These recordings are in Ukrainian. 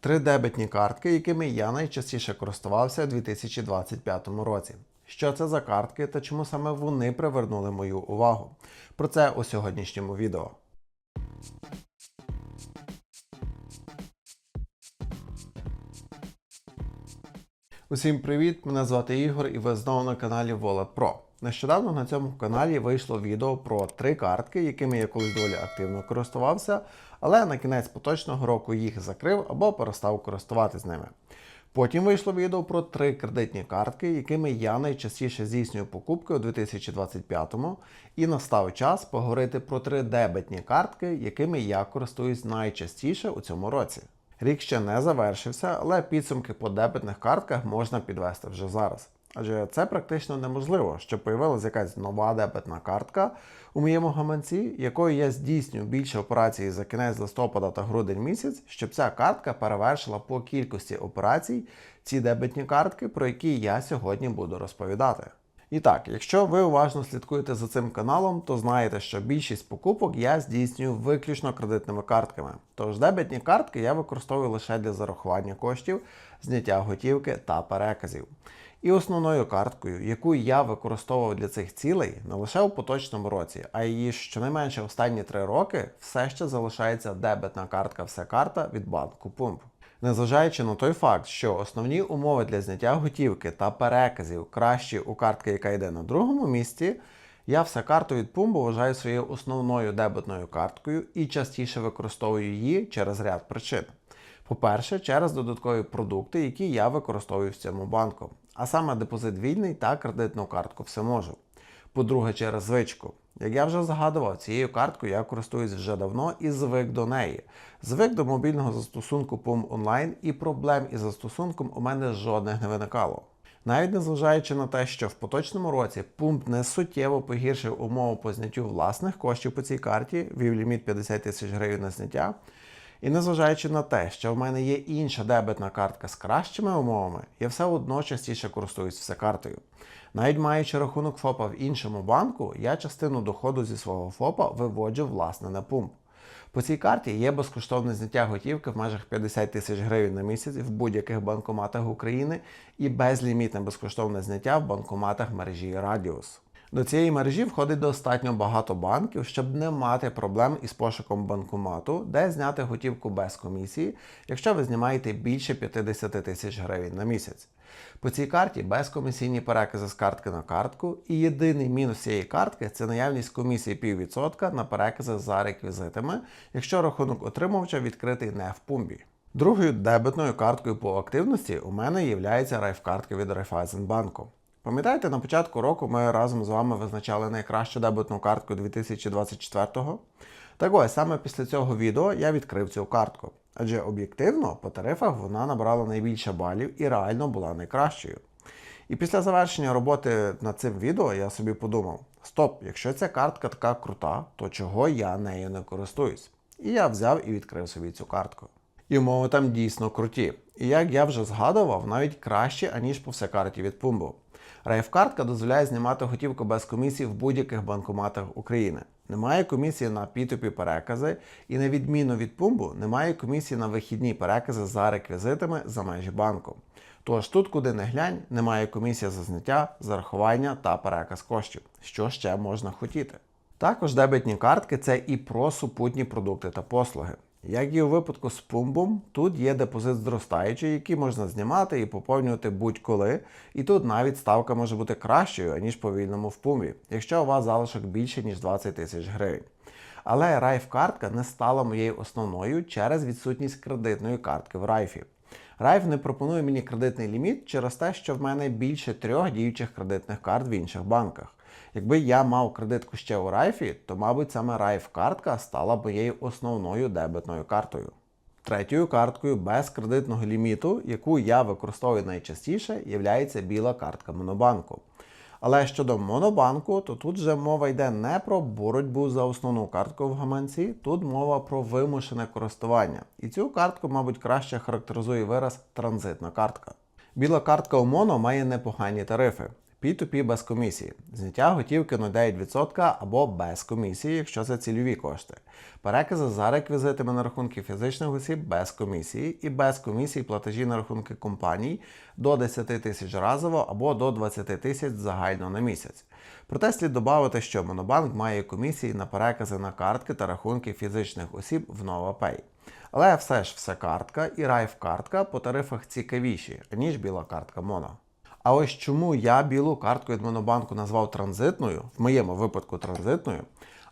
Три дебетні картки, якими я найчастіше користувався у 2025 році. Що це за картки та чому саме вони привернули мою увагу? Про це у сьогоднішньому відео. Усім привіт! Мене звати Ігор і ви знову на каналі Wallet Pro. Нещодавно на цьому каналі вийшло відео про три картки, якими я колись доволі активно користувався, але на кінець поточного року їх закрив або перестав користуватись ними. Потім вийшло відео про три кредитні картки, якими я найчастіше здійснюю покупки у 2025-му, і настав час поговорити про три дебетні картки, якими я користуюсь найчастіше у цьому році. Рік ще не завершився, але підсумки по дебетних картках можна підвести вже зараз. Адже це практично неможливо, щоб появилася якась нова дебетна картка у моєму гаманці, якою я здійснюю більше операцій за кінець листопада та грудень місяць, щоб ця картка перевершила по кількості операцій ці дебетні картки, про які я сьогодні буду розповідати. І так, якщо ви уважно слідкуєте за цим каналом, то знаєте, що більшість покупок я здійснюю виключно кредитними картками. Тож дебетні картки я використовую лише для зарахування коштів, зняття готівки та переказів. І основною карткою, яку я використовував для цих цілей не лише у поточному році, а й щонайменше останні три роки, все ще залишається дебетна картка Все карта від банку Пумп. Незважаючи на той факт, що основні умови для зняття готівки та переказів кращі у картки, яка йде на другому місці, я все карту від Pumbo вважаю своєю основною дебетною карткою і частіше використовую її через ряд причин. По-перше, через додаткові продукти, які я використовую в цьому банку, а саме депозит вільний та кредитну картку все можу. По-друге, через звичку. Як я вже згадував, цією карткою я користуюсь вже давно і звик до неї. Звик до мобільного застосунку PUM Online і проблем із застосунком у мене жодних не виникало. Навіть незважаючи на те, що в поточному році пумп не суттєво погіршив умову по зняттю власних коштів по цій карті, вів ліміт 50 тисяч гривень на зняття. І незважаючи на те, що в мене є інша дебетна картка з кращими умовами, я все одно частіше користуюсь все картою. Навіть маючи рахунок ФОПа в іншому банку, я частину доходу зі свого ФОПа виводжу власне на пумп. По цій карті є безкоштовне зняття готівки в межах 50 тисяч гривень на місяць в будь-яких банкоматах України і безлімітне безкоштовне зняття в банкоматах мережі Радіус. До цієї мережі входить достатньо багато банків, щоб не мати проблем із пошуком банкомату, де зняти готівку без комісії, якщо ви знімаєте більше 50 тисяч гривень на місяць. По цій карті безкомісійні перекази з картки на картку, і єдиний мінус цієї картки це наявність комісії 0,5% на перекази за реквізитами, якщо рахунок отримувача відкритий не в пумбі. Другою дебетною карткою по активності у мене є райф-картка від Райфайзенбанку. Пам'ятаєте, на початку року ми разом з вами визначали найкращу дебетну картку 2024-го? Так ось саме після цього відео я відкрив цю картку. Адже об'єктивно по тарифах вона набрала найбільше балів і реально була найкращою. І після завершення роботи над цим відео я собі подумав: стоп, якщо ця картка така крута, то чого я нею не користуюсь? І я взяв і відкрив собі цю картку. І умови там дійсно круті. І як я вже згадував, навіть краще, аніж по всекарті від Pumbo. Райф-картка дозволяє знімати готівку без комісії в будь-яких банкоматах України. Немає комісії на P2P перекази, і на відміну від пумбу, немає комісії на вихідні перекази за реквізитами за межі банку. Тож тут, куди не глянь, немає комісії за зняття, зарахування та переказ коштів. Що ще можна хотіти? Також дебетні картки це і про супутні продукти та послуги. Як і у випадку з пумбом, тут є депозит зростаючий, який можна знімати і поповнювати будь-коли. І тут навіть ставка може бути кращою, ніж по вільному в пумбі, якщо у вас залишок більше, ніж 20 тисяч гривень. Але райф-картка не стала моєю основною через відсутність кредитної картки в райфі. Райф не пропонує мені кредитний ліміт через те, що в мене більше трьох діючих кредитних карт в інших банках. Якби я мав кредитку ще у Райфі, то, мабуть, саме Райф-картка стала моєю основною дебетною картою. Третьою карткою без кредитного ліміту, яку я використовую найчастіше, є біла картка Монобанку. Але щодо Монобанку, то тут вже мова йде не про боротьбу за основну картку в гаманці, тут мова про вимушене користування. І цю картку, мабуть, краще характеризує вираз транзитна картка. Біла картка у Моно має непогані тарифи. P2P без комісії. Зняття готівки на 9% або без комісії, якщо це цільові кошти. Перекази за реквізитами на рахунки фізичних осіб без комісії і без комісії платежі на рахунки компаній до 10 тисяч разово або до 20 тисяч загально на місяць. Проте слід додати, що Монобанк має комісії на перекази на картки та рахунки фізичних осіб в NovaPay. Але все ж все картка і райф-картка по тарифах цікавіші, ніж біла картка Моно. А ось чому я білу картку від Монобанку назвав транзитною, в моєму випадку транзитною,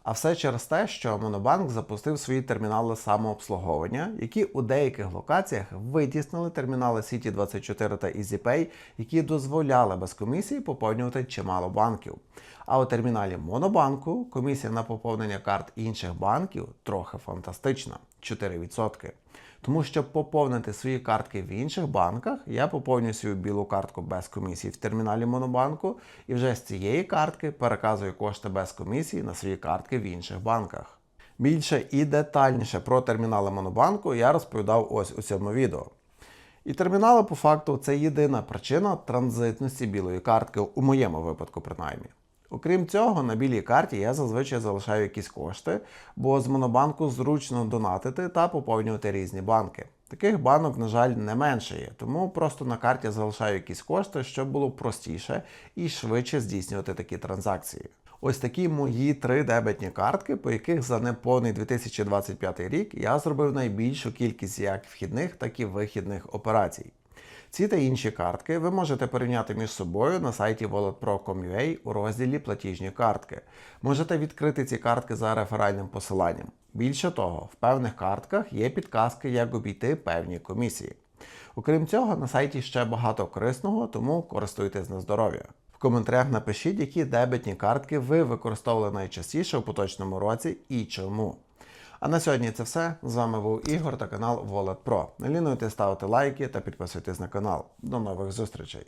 а все через те, що Монобанк запустив свої термінали самообслуговування, які у деяких локаціях витіснили термінали City 24 та EasyPay, які дозволяли без комісії поповнювати чимало банків. А у терміналі Монобанку комісія на поповнення карт інших банків трохи фантастична 4%. Тому щоб поповнити свої картки в інших банках, я поповнюю свою білу картку без комісії в терміналі Монобанку і вже з цієї картки переказую кошти без комісії на свої картки в інших банках. Більше і детальніше про термінали Монобанку я розповідав ось у цьому відео. І термінали, по факту, це єдина причина транзитності білої картки, у моєму випадку, принаймні. Окрім цього, на білій карті я зазвичай залишаю якісь кошти, бо з монобанку зручно донатити та поповнювати різні банки. Таких банок, на жаль, не менше є, тому просто на карті залишаю якісь кошти, щоб було простіше і швидше здійснювати такі транзакції. Ось такі мої три дебетні картки, по яких за неповний 2025 рік я зробив найбільшу кількість як вхідних, так і вихідних операцій. Ці та інші картки ви можете порівняти між собою на сайті walletpro.com.ua у розділі Платіжні картки. Можете відкрити ці картки за реферальним посиланням. Більше того, в певних картках є підказки, як обійти певні комісії. Окрім цього, на сайті ще багато корисного, тому користуйтесь на здоров'я. В коментарях напишіть, які дебетні картки ви використовували найчастіше у поточному році і чому. А на сьогодні це все. З вами був Ігор та канал Wallet Pro. Не лінуйте ставити лайки та підписуйтесь на канал. До нових зустрічей!